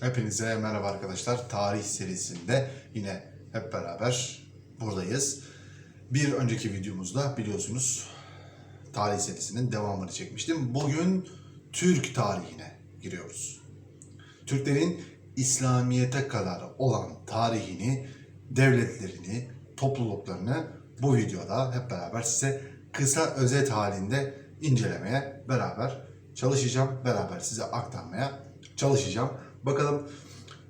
Hepinize merhaba arkadaşlar. Tarih serisinde yine hep beraber buradayız. Bir önceki videomuzda biliyorsunuz tarih serisinin devamını çekmiştim. Bugün Türk tarihine giriyoruz. Türklerin İslamiyet'e kadar olan tarihini, devletlerini, topluluklarını bu videoda hep beraber size kısa özet halinde incelemeye beraber çalışacağım. Beraber size aktarmaya çalışacağım. Bakalım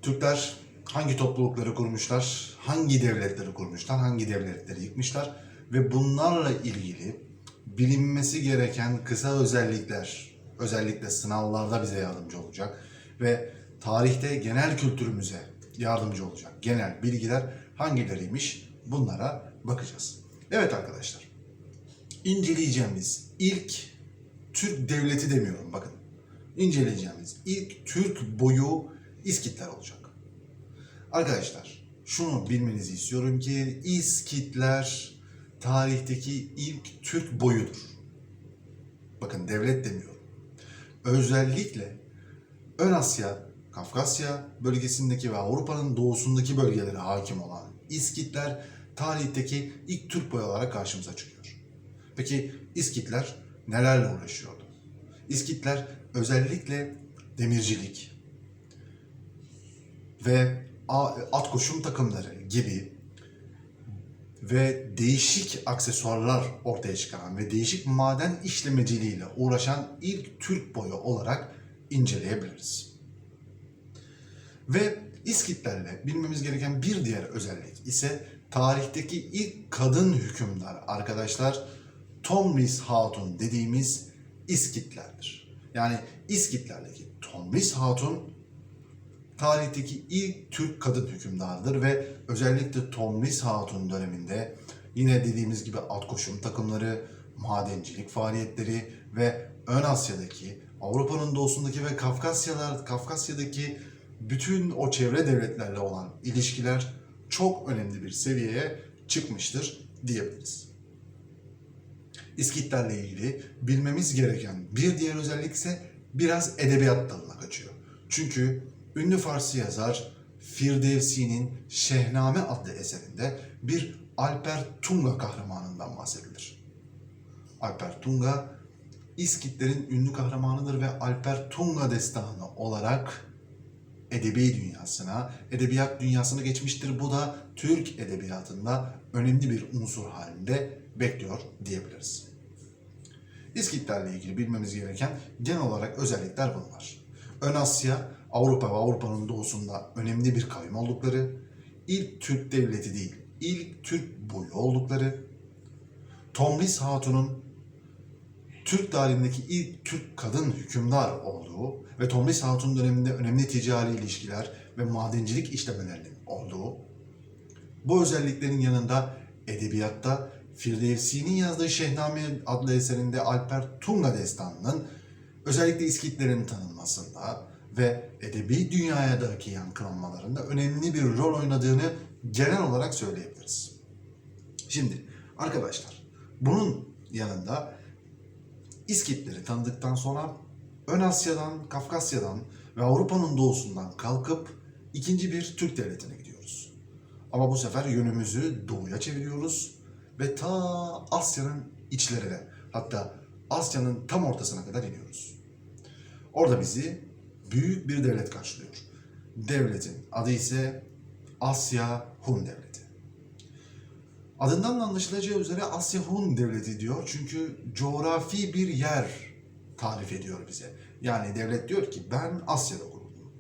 Türkler hangi toplulukları kurmuşlar, hangi devletleri kurmuşlar, hangi devletleri yıkmışlar ve bunlarla ilgili bilinmesi gereken kısa özellikler, özellikle sınavlarda bize yardımcı olacak ve tarihte genel kültürümüze yardımcı olacak genel bilgiler hangileriymiş bunlara bakacağız. Evet arkadaşlar, inceleyeceğimiz ilk Türk devleti demiyorum bakın. İnceleyeceğimiz ilk Türk boyu İskitler olacak. Arkadaşlar şunu bilmenizi istiyorum ki İskitler tarihteki ilk Türk boyudur. Bakın devlet demiyorum. Özellikle Ön Asya, Kafkasya bölgesindeki ve Avrupa'nın doğusundaki bölgelere hakim olan İskitler tarihteki ilk Türk boyu olarak karşımıza çıkıyor. Peki İskitler nelerle uğraşıyordu? İskitler özellikle demircilik ve at koşum takımları gibi ve değişik aksesuarlar ortaya çıkaran ve değişik maden işlemeciliğiyle uğraşan ilk Türk boyu olarak inceleyebiliriz. Ve İskitlerle bilmemiz gereken bir diğer özellik ise tarihteki ilk kadın hükümdar arkadaşlar Tomris Hatun dediğimiz İskitlerdir. Yani İskitler'deki Tomris Hatun tarihteki ilk Türk kadın hükümdardır ve özellikle Tomris Hatun döneminde yine dediğimiz gibi at koşum takımları, madencilik faaliyetleri ve Ön Asya'daki, Avrupa'nın doğusundaki ve Kafkasyalar, Kafkasya'daki bütün o çevre devletlerle olan ilişkiler çok önemli bir seviyeye çıkmıştır diyebiliriz. İskitlerle ilgili bilmemiz gereken bir diğer özellik ise biraz edebiyat dalına kaçıyor. Çünkü ünlü Farsi yazar Firdevsi'nin Şehname adlı eserinde bir Alper Tunga kahramanından bahsedilir. Alper Tunga, İskitlerin ünlü kahramanıdır ve Alper Tunga destanı olarak edebi dünyasına, edebiyat dünyasına geçmiştir. Bu da Türk edebiyatında önemli bir unsur halinde bekliyor diyebiliriz. İskitlerle ilgili bilmemiz gereken genel olarak özellikler bunlar. Ön Asya, Avrupa ve Avrupa'nın doğusunda önemli bir kavim oldukları, ilk Türk devleti değil, ilk Türk boyu oldukları, Tomris Hatun'un Türk tarihindeki ilk Türk kadın hükümdar olduğu ve Tomris Hatun döneminde önemli ticari ilişkiler ve madencilik işlemelerinin olduğu, bu özelliklerin yanında edebiyatta Firdevsi'nin yazdığı Şehname adlı eserinde Alper Tunga destanının özellikle İskitlerin tanınmasında ve edebi dünyadaki yankılanmalarında önemli bir rol oynadığını genel olarak söyleyebiliriz. Şimdi arkadaşlar bunun yanında İskitleri tanıdıktan sonra Ön Asya'dan, Kafkasya'dan ve Avrupa'nın doğusundan kalkıp ikinci bir Türk devletine gidiyoruz. Ama bu sefer yönümüzü doğuya çeviriyoruz ve ta Asya'nın içlerine hatta Asya'nın tam ortasına kadar iniyoruz. Orada bizi büyük bir devlet karşılıyor. Devletin adı ise Asya Hun Devleti. Adından da anlaşılacağı üzere Asya Hun Devleti diyor çünkü coğrafi bir yer tarif ediyor bize. Yani devlet diyor ki ben Asya'da kuruldum.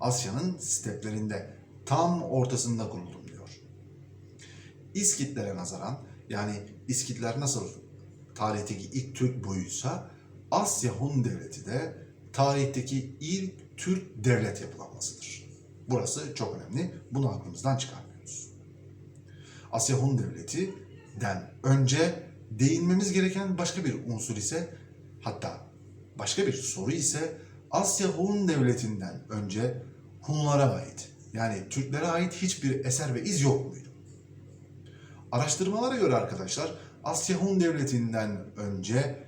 Asya'nın steplerinde tam ortasında kuruldum diyor. İskitlere nazaran yani İskitler nasıl tarihteki ilk Türk boyuysa Asya Hun Devleti de tarihteki ilk Türk devlet yapılanmasıdır. Burası çok önemli. Bunu aklımızdan çıkarmıyoruz. Asya Hun Devleti'den önce değinmemiz gereken başka bir unsur ise hatta başka bir soru ise Asya Hun Devleti'nden önce Hunlara ait yani Türklere ait hiçbir eser ve iz yok muydu? Araştırmalara göre arkadaşlar Asya Hun Devleti'nden önce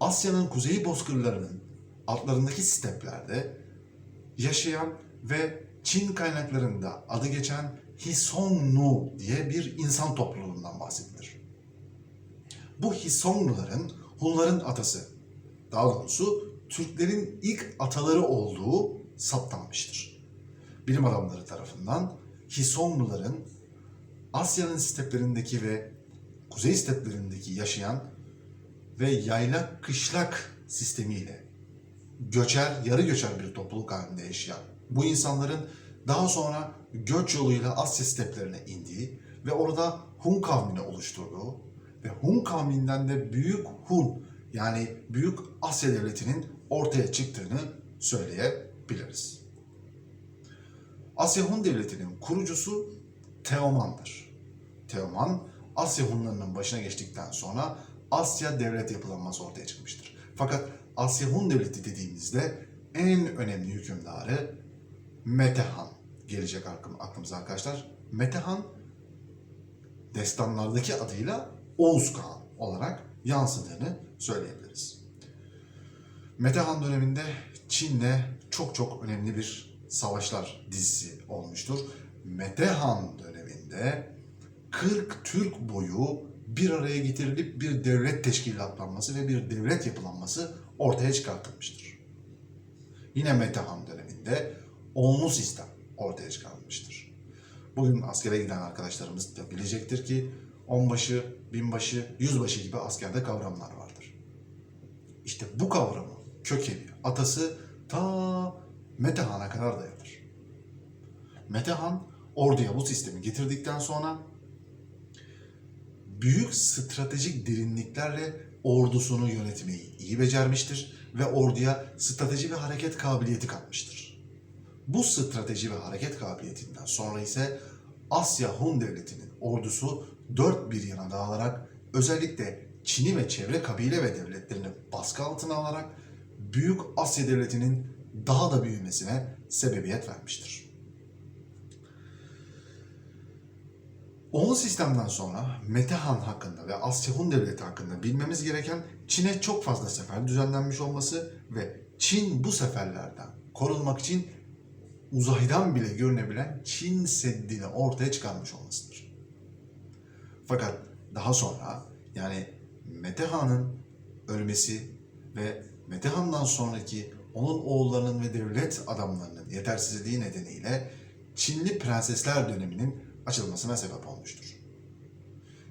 Asya'nın kuzey bozkırlarının altlarındaki steplerde yaşayan ve Çin kaynaklarında adı geçen Hisongnu diye bir insan topluluğundan bahsedilir. Bu Hisongnuların Hunların atası, daha doğrusu Türklerin ilk ataları olduğu saptanmıştır. Bilim adamları tarafından Hisongnuların Asya'nın steplerindeki ve kuzey steplerindeki yaşayan ve yaylak kışlak sistemiyle göçer, yarı göçer bir topluluk halinde yaşayan bu insanların daha sonra göç yoluyla Asya steplerine indiği ve orada Hun kavmini oluşturduğu ve Hun kavminden de Büyük Hun yani Büyük Asya Devleti'nin ortaya çıktığını söyleyebiliriz. Asya Hun Devleti'nin kurucusu Teoman'dır. Teoman, Asya Hunlarının başına geçtikten sonra Asya devlet yapılanması ortaya çıkmıştır. Fakat Asya Hun Devleti dediğimizde en önemli hükümdarı Metehan gelecek aklım- aklımıza arkadaşlar. Metehan destanlardaki adıyla Oğuz Kağan olarak yansıdığını söyleyebiliriz. Metehan döneminde Çin'le çok çok önemli bir savaşlar dizisi olmuştur. Metehan döneminde 40 Türk boyu bir araya getirilip bir devlet teşkilatlanması ve bir devlet yapılanması ortaya çıkartılmıştır. Yine Metehan döneminde onlu sistem ortaya çıkarılmıştır. Bugün askere giden arkadaşlarımız da bilecektir ki onbaşı, binbaşı, yüzbaşı gibi askerde kavramlar vardır. İşte bu kavramı, kökeni, atası ta Metehan'a kadar dayanır. Metehan orduya bu sistemi getirdikten sonra büyük stratejik derinliklerle ordusunu yönetmeyi iyi becermiştir ve orduya strateji ve hareket kabiliyeti katmıştır. Bu strateji ve hareket kabiliyetinden sonra ise Asya Hun Devleti'nin ordusu dört bir yana dağılarak özellikle Çin'i ve çevre kabile ve devletlerini baskı altına alarak Büyük Asya Devleti'nin daha da büyümesine sebebiyet vermiştir. Onun sistemden sonra Metehan hakkında ve Asya Hun Devleti hakkında bilmemiz gereken Çin'e çok fazla sefer düzenlenmiş olması ve Çin bu seferlerden korunmak için uzaydan bile görünebilen Çin Seddi'ni ortaya çıkarmış olmasıdır. Fakat daha sonra yani Metehan'ın ölmesi ve Metehan'dan sonraki onun oğullarının ve devlet adamlarının yetersizliği nedeniyle Çinli prensesler döneminin açılmasına sebep olmuştur.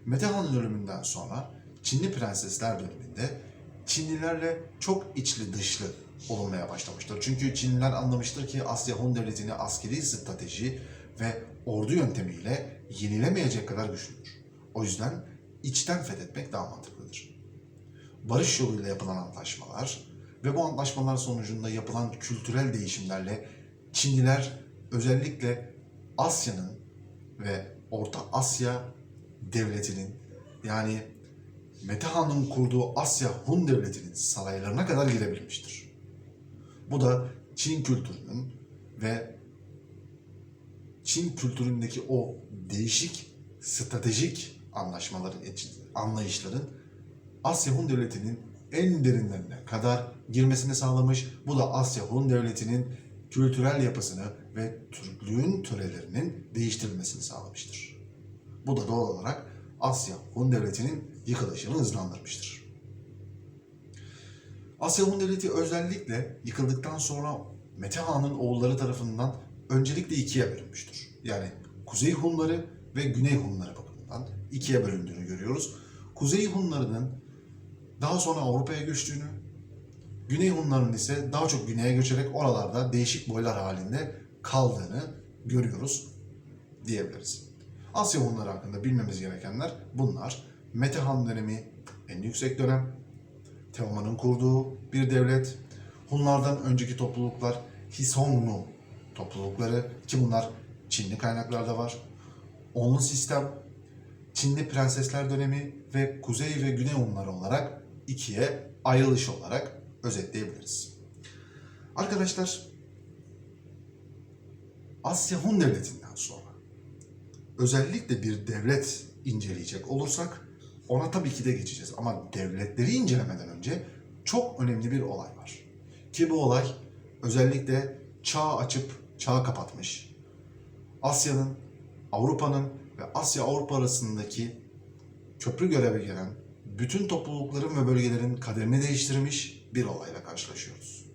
Metehan'ın ölümünden sonra Çinli prensesler döneminde Çinlilerle çok içli dışlı olunmaya başlamıştır. Çünkü Çinliler anlamıştır ki Asya Hun Devleti'ni askeri strateji ve ordu yöntemiyle yenilemeyecek kadar güçlüdür. O yüzden içten fethetmek daha mantıklıdır. Barış yoluyla yapılan antlaşmalar ve bu antlaşmalar sonucunda yapılan kültürel değişimlerle Çinliler özellikle Asya'nın ve Orta Asya devletinin yani Metehan'ın kurduğu Asya Hun devletinin saraylarına kadar girebilmiştir. Bu da Çin kültürünün ve Çin kültüründeki o değişik stratejik anlaşmaların, anlayışların Asya Hun devletinin en derinlerine kadar girmesini sağlamış. Bu da Asya Hun devletinin kültürel yapısını ve Türklüğün törelerinin değiştirilmesini sağlamıştır. Bu da doğal olarak Asya Hun devletinin yıkılışını hızlandırmıştır. Asya Hun devleti özellikle yıkıldıktan sonra Metehan'ın oğulları tarafından öncelikle ikiye bölünmüştür. Yani Kuzey Hunları ve Güney Hunları bakımından ikiye bölündüğünü görüyoruz. Kuzey Hunlarının daha sonra Avrupa'ya göçtüğünü, Güney Hunların ise daha çok güneye göçerek oralarda değişik boylar halinde kaldığını görüyoruz diyebiliriz. Asya Hunları hakkında bilmemiz gerekenler bunlar. Metehan dönemi en yüksek dönem. Teoman'ın kurduğu bir devlet. Hunlardan önceki topluluklar Hisongnu toplulukları ki bunlar Çinli kaynaklarda var. Onlu sistem, Çinli prensesler dönemi ve Kuzey ve Güney Hunları olarak ikiye ayrılış olarak özetleyebiliriz. Arkadaşlar Asya Hun Devleti'nden sonra özellikle bir devlet inceleyecek olursak ona tabii ki de geçeceğiz. Ama devletleri incelemeden önce çok önemli bir olay var. Ki bu olay özellikle çağ açıp çağ kapatmış. Asya'nın, Avrupa'nın ve Asya-Avrupa arasındaki köprü görevi gelen bütün toplulukların ve bölgelerin kaderini değiştirmiş bir olayla karşılaşıyoruz.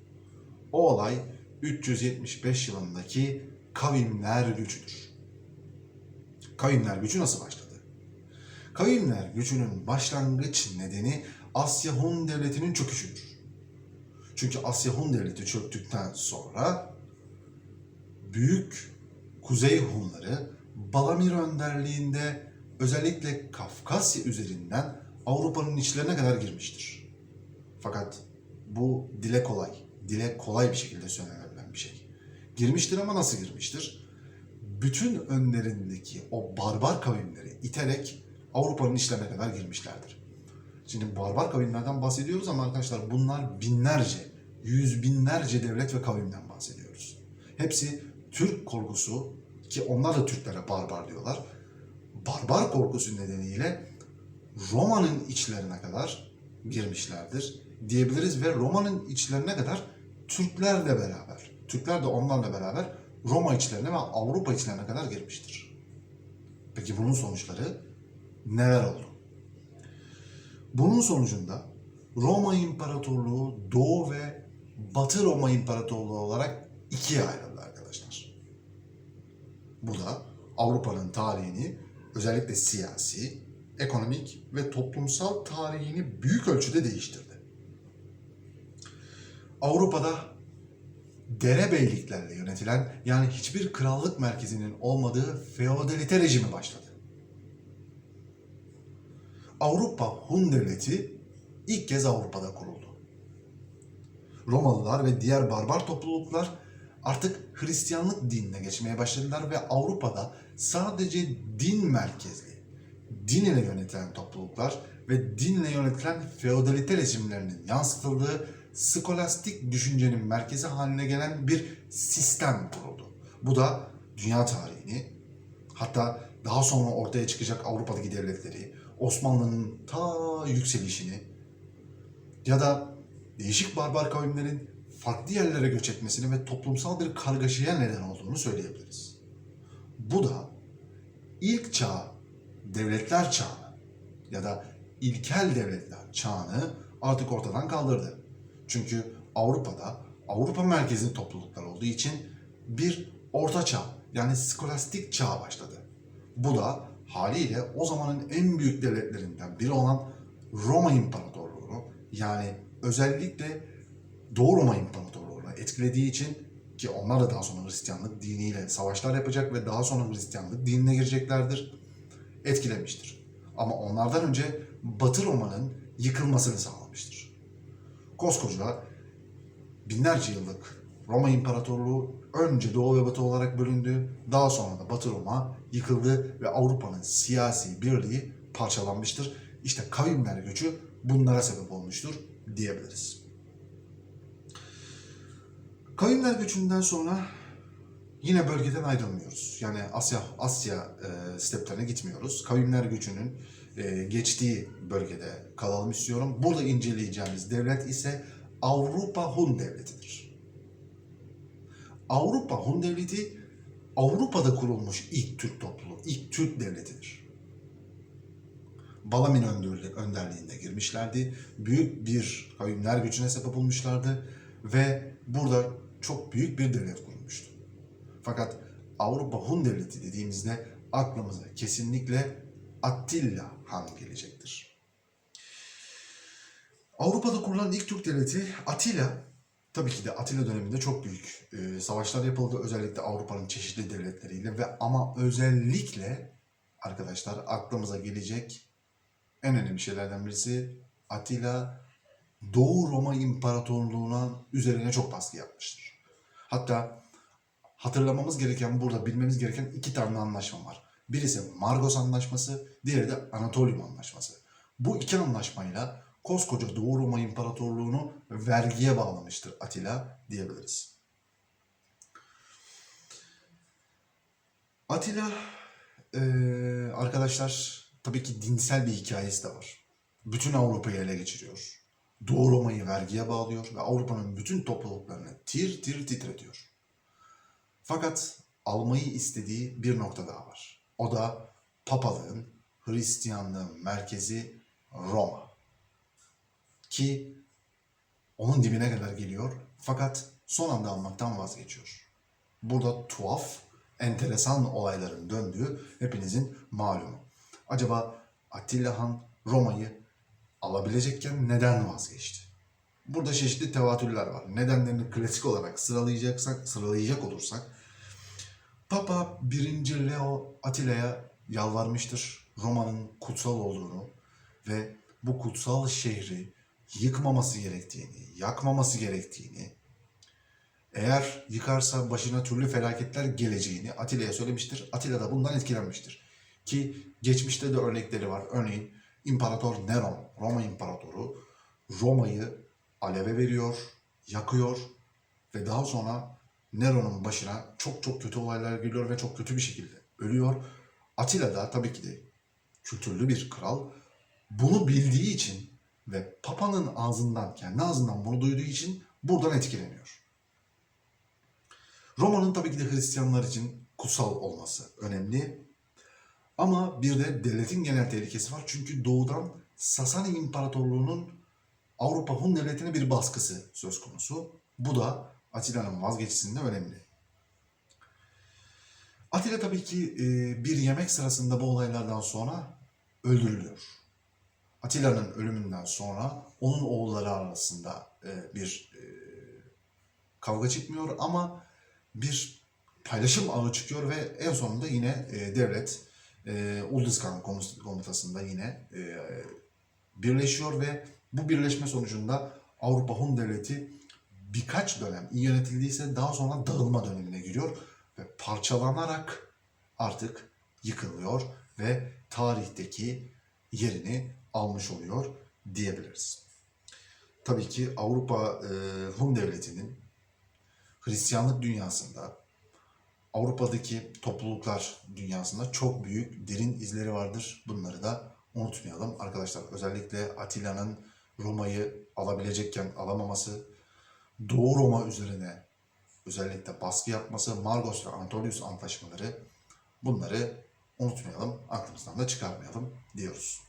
O olay 375 yılındaki kavimler gücüdür. Kavimler gücü nasıl başladı? Kavimler gücünün başlangıç nedeni Asya Hun Devleti'nin çöküşüdür. Çünkü Asya Hun Devleti çöktükten sonra büyük Kuzey Hunları Balamir önderliğinde özellikle Kafkasya üzerinden Avrupa'nın içlerine kadar girmiştir. Fakat bu dile kolay, dile kolay bir şekilde söylenebilen bir şey. Girmiştir ama nasıl girmiştir? Bütün önlerindeki o barbar kavimleri iterek Avrupa'nın içlerine kadar girmişlerdir. Şimdi barbar kavimlerden bahsediyoruz ama arkadaşlar bunlar binlerce, yüz binlerce devlet ve kavimden bahsediyoruz. Hepsi Türk korkusu ki onlar da Türklere barbar diyorlar. Barbar korkusu nedeniyle Roma'nın içlerine kadar girmişlerdir diyebiliriz ve Roma'nın içlerine kadar Türklerle beraber, Türkler de onlarla beraber Roma içlerine ve Avrupa içlerine kadar girmiştir. Peki bunun sonuçları neler oldu? Bunun sonucunda Roma İmparatorluğu Doğu ve Batı Roma İmparatorluğu olarak ikiye ayrıldı arkadaşlar. Bu da Avrupa'nın tarihini özellikle siyasi, ekonomik ve toplumsal tarihini büyük ölçüde değiştirdi. Avrupa'da derebeyliklerle yönetilen yani hiçbir krallık merkezinin olmadığı feodalite rejimi başladı. Avrupa Hun Devleti ilk kez Avrupa'da kuruldu. Romalılar ve diğer barbar topluluklar artık Hristiyanlık dinine geçmeye başladılar ve Avrupa'da sadece din merkezli, din ile yönetilen topluluklar ve dinle yönetilen feodalite rejimlerinin yansıtıldığı skolastik düşüncenin merkezi haline gelen bir sistem kuruldu. Bu da dünya tarihini, hatta daha sonra ortaya çıkacak Avrupa'daki devletleri, Osmanlı'nın ta yükselişini ya da değişik barbar kavimlerin farklı yerlere göç etmesini ve toplumsal bir kargaşaya neden olduğunu söyleyebiliriz. Bu da ilk çağ, devletler çağını ya da ilkel devletler çağını artık ortadan kaldırdı. Çünkü Avrupa'da Avrupa merkezli topluluklar olduğu için bir orta çağ yani skolastik çağ başladı. Bu da haliyle o zamanın en büyük devletlerinden biri olan Roma İmparatorluğu'nu yani özellikle Doğu Roma İmparatorluğu'nu etkilediği için ki onlar da daha sonra Hristiyanlık diniyle savaşlar yapacak ve daha sonra Hristiyanlık dinine gireceklerdir. Etkilemiştir. Ama onlardan önce Batı Roma'nın yıkılmasını sağlamıştır. Koskoca binlerce yıllık Roma İmparatorluğu önce Doğu ve Batı olarak bölündü. Daha sonra da Batı Roma yıkıldı ve Avrupa'nın siyasi birliği parçalanmıştır. İşte kavimler göçü bunlara sebep olmuştur diyebiliriz. Kavimler göçünden sonra yine bölgeden ayrılmıyoruz. Yani Asya Asya e, steplerine gitmiyoruz. Kavimler göçünün geçtiği bölgede kalalım istiyorum. Burada inceleyeceğimiz devlet ise Avrupa Hun Devleti'dir. Avrupa Hun Devleti Avrupa'da kurulmuş ilk Türk topluluğu, ilk Türk devletidir. Balamin önderli- önderliğinde girmişlerdi. Büyük bir kavimler gücüne sebep olmuşlardı ve burada çok büyük bir devlet kurulmuştu. Fakat Avrupa Hun Devleti dediğimizde aklımıza kesinlikle Attila Han gelecektir. Avrupa'da kurulan ilk Türk devleti Atilla, tabii ki de Atilla döneminde çok büyük e, savaşlar yapıldı. Özellikle Avrupa'nın çeşitli devletleriyle ve ama özellikle arkadaşlar aklımıza gelecek en önemli şeylerden birisi Atilla Doğu Roma İmparatorluğu'na üzerine çok baskı yapmıştır. Hatta hatırlamamız gereken burada bilmemiz gereken iki tane anlaşma var. Birisi Margos Anlaşması, diğeri de Anatolium Anlaşması. Bu iki anlaşmayla koskoca Doğu Roma İmparatorluğu'nu vergiye bağlamıştır Atilla diyebiliriz. Atilla eee, arkadaşlar tabii ki dinsel bir hikayesi de var. Bütün Avrupa'yı ele geçiriyor. Doğu Roma'yı vergiye bağlıyor ve Avrupa'nın bütün topluluklarını tir tir titretiyor. Fakat almayı istediği bir nokta daha var. O da papalığın, Hristiyanlığın merkezi Roma. Ki onun dibine kadar geliyor fakat son anda almaktan vazgeçiyor. Burada tuhaf, enteresan olayların döndüğü hepinizin malumu. Acaba Attila Han Roma'yı alabilecekken neden vazgeçti? Burada çeşitli tevatürler var. Nedenlerini klasik olarak sıralayacaksak, sıralayacak olursak Papa 1. Leo Atilla'ya yalvarmıştır Roma'nın kutsal olduğunu ve bu kutsal şehri yıkmaması gerektiğini, yakmaması gerektiğini, eğer yıkarsa başına türlü felaketler geleceğini Atilla'ya söylemiştir. Atilla da bundan etkilenmiştir. Ki geçmişte de örnekleri var. Örneğin İmparator Neron, Roma İmparatoru Roma'yı aleve veriyor, yakıyor ve daha sonra Nero'nun başına çok çok kötü olaylar geliyor ve çok kötü bir şekilde ölüyor. Atilla da tabii ki de kültürlü bir kral. Bunu bildiği için ve Papa'nın ağzından, kendi ağzından bunu duyduğu için buradan etkileniyor. Roma'nın tabii ki de Hristiyanlar için kutsal olması önemli. Ama bir de devletin genel tehlikesi var. Çünkü doğudan Sasani İmparatorluğu'nun Avrupa Hun devletine bir baskısı söz konusu. Bu da Atilla'nın vazgeçisinde önemli. Atilla tabii ki e, bir yemek sırasında bu olaylardan sonra öldürülüyor. Atilla'nın ölümünden sonra onun oğulları arasında e, bir e, kavga çıkmıyor ama bir paylaşım ağı çıkıyor ve en sonunda yine devlet Uldizkan komus- komutasında yine birleşiyor ve bu birleşme sonucunda Avrupa Hun Devleti birkaç dönem iyi yönetildiyse daha sonra dağılma dönemine giriyor ve parçalanarak artık yıkılıyor ve tarihteki yerini almış oluyor diyebiliriz. Tabii ki Avrupa e, Hun Devleti'nin Hristiyanlık dünyasında Avrupa'daki topluluklar dünyasında çok büyük derin izleri vardır. Bunları da unutmayalım arkadaşlar. Özellikle Atilla'nın Roma'yı alabilecekken alamaması, Doğu Roma üzerine özellikle baskı yapması, Margos ve Antonius antlaşmaları bunları unutmayalım, aklımızdan da çıkarmayalım diyoruz.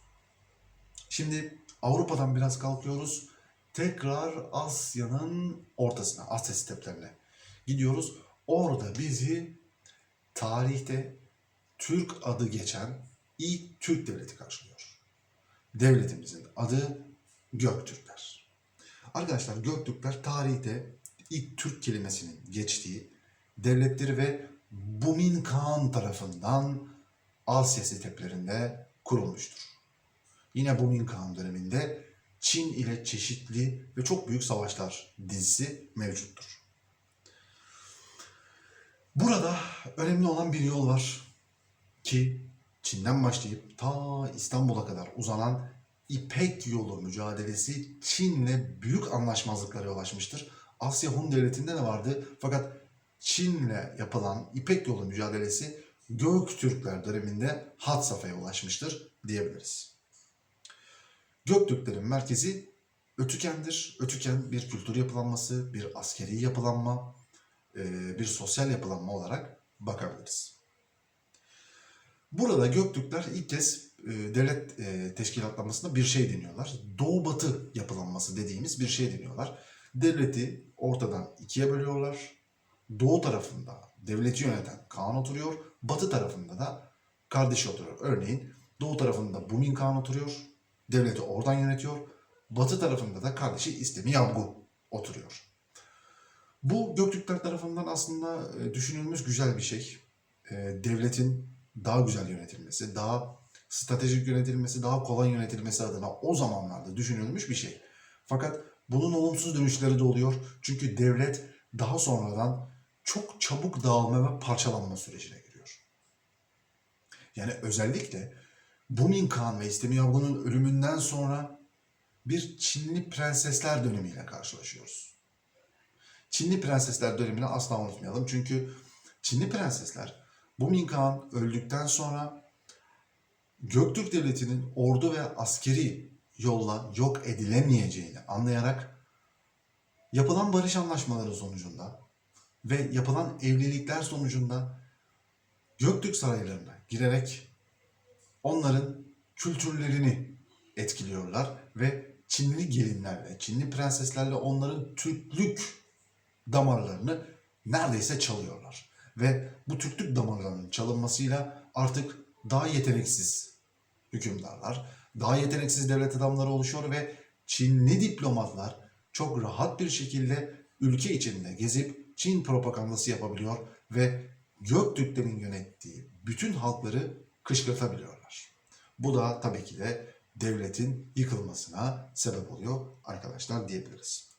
Şimdi Avrupa'dan biraz kalkıyoruz. Tekrar Asya'nın ortasına, Asya steplerine gidiyoruz. Orada bizi tarihte Türk adı geçen ilk Türk devleti karşılıyor. Devletimizin adı Göktürkler. Arkadaşlar Göktürkler tarihte ilk Türk kelimesinin geçtiği devletleri ve Bumin Kağan tarafından Asya steplerinde kurulmuştur. Yine Bumin Kağan döneminde Çin ile çeşitli ve çok büyük savaşlar dizisi mevcuttur. Burada önemli olan bir yol var ki Çin'den başlayıp ta İstanbul'a kadar uzanan İpek yolu mücadelesi Çin'le büyük anlaşmazlıklara yol açmıştır. Asya Hun Devleti'nde de vardı fakat Çin'le yapılan İpek yolu mücadelesi Göktürkler döneminde had safhaya ulaşmıştır diyebiliriz. Göktürklerin merkezi Ötüken'dir. Ötüken bir kültür yapılanması, bir askeri yapılanma, e, bir sosyal yapılanma olarak bakabiliriz. Burada Göktürkler ilk kez devlet e, teşkilatlanmasında bir şey deniyorlar. Doğu-batı yapılanması dediğimiz bir şey deniyorlar. Devleti ortadan ikiye bölüyorlar. Doğu tarafında devleti yöneten Kaan oturuyor. Batı tarafında da kardeşi oturuyor. Örneğin doğu tarafında Bumin Kağan oturuyor. Devleti oradan yönetiyor. Batı tarafında da kardeşi İstemi Yabgu oturuyor. Bu Göktürkler tarafından aslında e, düşünülmüş güzel bir şey. E, Devletin daha güzel yönetilmesi, daha stratejik yönetilmesi, daha kolay yönetilmesi adına o zamanlarda düşünülmüş bir şey. Fakat bunun olumsuz dönüşleri de oluyor. Çünkü devlet daha sonradan çok çabuk dağılma ve parçalanma sürecine giriyor. Yani özellikle Bumin Kağan ve İstemi Yavgu'nun ölümünden sonra bir Çinli prensesler dönemiyle karşılaşıyoruz. Çinli prensesler dönemini asla unutmayalım. Çünkü Çinli prensesler Bumin Kağan öldükten sonra Göktürk Devleti'nin ordu ve askeri yolla yok edilemeyeceğini anlayarak yapılan barış anlaşmaları sonucunda ve yapılan evlilikler sonucunda Göktürk saraylarına girerek onların kültürlerini etkiliyorlar ve Çinli gelinlerle, Çinli prenseslerle onların Türklük damarlarını neredeyse çalıyorlar. Ve bu Türklük damarlarının çalınmasıyla artık daha yeteneksiz hükümdarlar, daha yeteneksiz devlet adamları oluşuyor ve Çinli diplomatlar çok rahat bir şekilde ülke içinde gezip Çin propagandası yapabiliyor ve Göktürklerin yönettiği bütün halkları kışkırtabiliyorlar. Bu da tabii ki de devletin yıkılmasına sebep oluyor arkadaşlar diyebiliriz.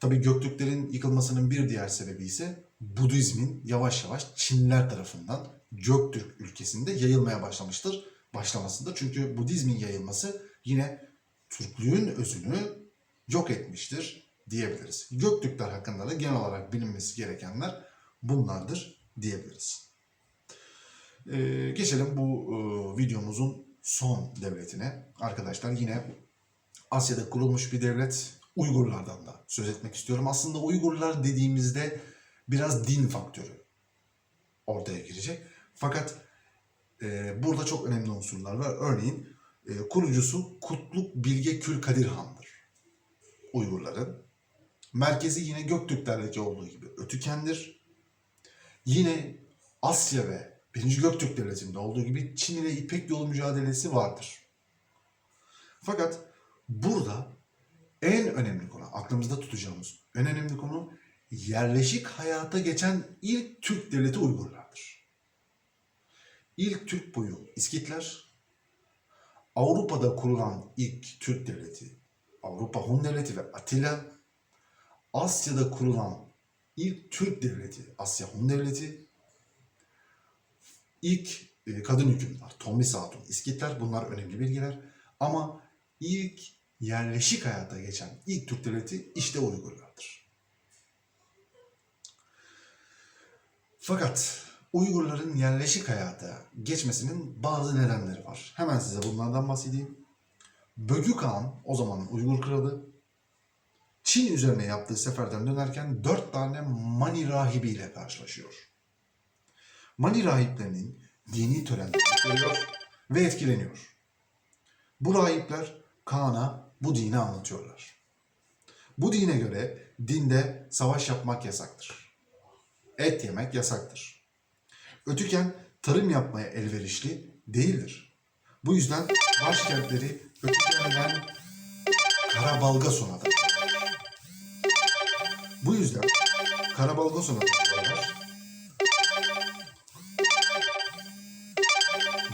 Tabii Göktürklerin yıkılmasının bir diğer sebebi ise Budizmin yavaş yavaş Çinliler tarafından Göktürk ülkesinde yayılmaya başlamıştır. Başlamasıdır. Çünkü Budizmin yayılması yine Türklüğün özünü yok etmiştir diyebiliriz. Göktürkler hakkında da genel olarak bilinmesi gerekenler bunlardır diyebiliriz. Ee, geçelim bu e, videomuzun son devletine. Arkadaşlar yine Asya'da kurulmuş bir devlet Uygurlardan da söz etmek istiyorum. Aslında Uygurlar dediğimizde biraz din faktörü ortaya girecek. Fakat e, burada çok önemli unsurlar var. Örneğin e, kurucusu Kutluk Bilge Kürkadir Han'dır. Uygurların. Merkezi yine Göktürklerdeki olduğu gibi Ötüken'dir. Yine Asya ve 1. Göktürk Devleti'nde olduğu gibi Çin ile İpek yolu mücadelesi vardır. Fakat burada en önemli konu, aklımızda tutacağımız en önemli konu yerleşik hayata geçen ilk Türk devleti Uygurlardır. İlk Türk boyu İskitler, Avrupa'da kurulan ilk Türk devleti Avrupa Hun Devleti ve Atilla, Asya'da kurulan ilk Türk devleti Asya Hun Devleti, ilk e, kadın hükümdar Tomris Hatun, İskitler bunlar önemli bilgiler. Ama ilk yerleşik hayata geçen ilk Türk devleti işte Uygurlardır. Fakat Uygurların yerleşik hayata geçmesinin bazı nedenleri var. Hemen size bunlardan bahsedeyim. Bögük Han, o zaman Uygur kralı, Çin üzerine yaptığı seferden dönerken dört tane Mani rahibiyle karşılaşıyor. Mani rahiplerinin dini törenlerini görüyor ve etkileniyor. Bu rahipler Kaan'a bu dini anlatıyorlar. Bu dine göre dinde savaş yapmak yasaktır. Et yemek yasaktır. Ötüken tarım yapmaya elverişli değildir. Bu yüzden başkentleri Ötüken'den Karabalgason'a taşıyorlar. Bu yüzden Karabalgason'a taşıyorlar.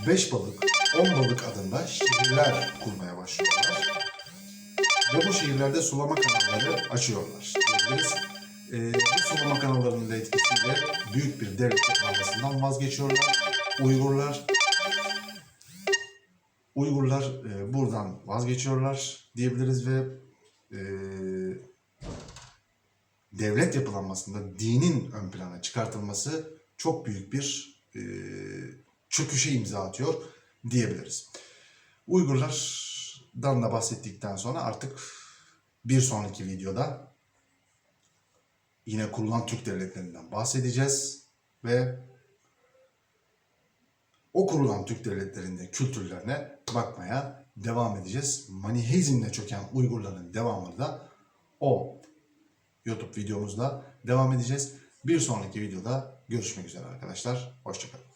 Beş balık, on balık adında şehirler kurmaya başlıyorlar. Ve bu şehirlerde sulama kanalları açıyorlar. diyebiliriz. Ee, bu sulama kanallarının da etkisiyle büyük bir devlet yapılanmasından vazgeçiyorlar. Uygurlar Uygurlar e, buradan vazgeçiyorlar diyebiliriz ve e, devlet yapılanmasında dinin ön plana çıkartılması çok büyük bir e, çöküşe imza atıyor diyebiliriz. Uygurlardan da bahsettikten sonra artık bir sonraki videoda yine kurulan Türk devletlerinden bahsedeceğiz ve o kurulan Türk devletlerinde kültürlerine bakmaya devam edeceğiz. Maniheizmle çöken Uygurların devamını da o YouTube videomuzda devam edeceğiz. Bir sonraki videoda görüşmek üzere arkadaşlar. Hoşçakalın.